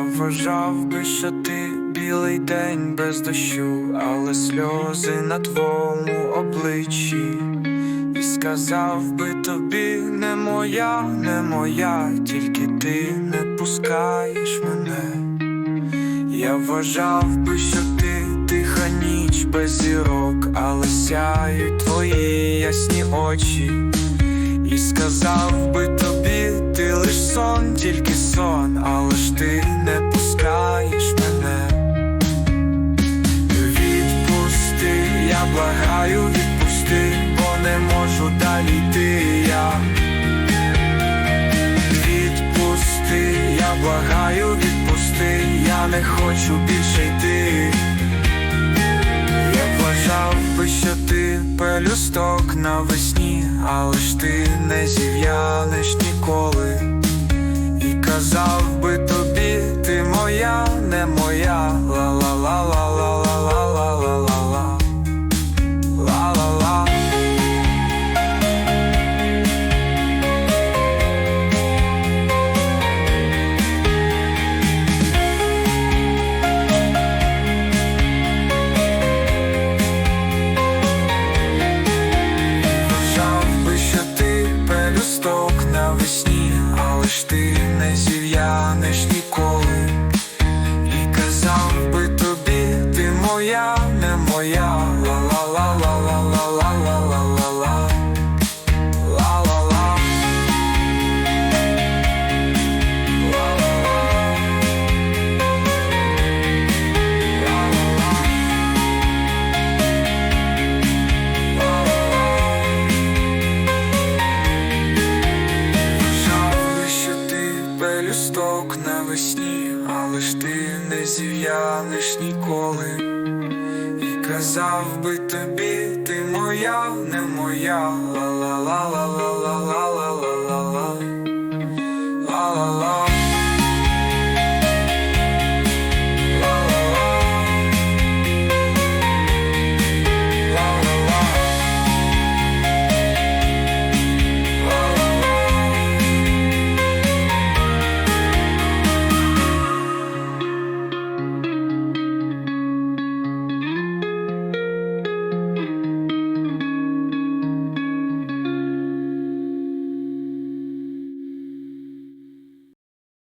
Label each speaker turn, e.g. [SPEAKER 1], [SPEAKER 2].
[SPEAKER 1] вважав би, що ти білий день без дощу, але сльози на твоєму обличчі. І сказав би тобі, не моя, не моя, тільки ти не пускаєш мене. Я вважав би, що ти тиха ніч без зірок, але сяють твої ясні очі. Благаю, відпусти, бо не можу далі йти я. Відпусти, я благаю, відпусти, я не хочу більше йти. Я вважав би, що ти пелюсток навесні, але ж ти не зів'янеш ніколи. Зів'янеш ніколи. І казав би тобі, ти моя, не моя, пелюсток навесні, але ж ти не зів'янеш ніколи. І казав би тобі, ти моя, не моя, ла-ла-ла-ла-ла-ла-ла-ла.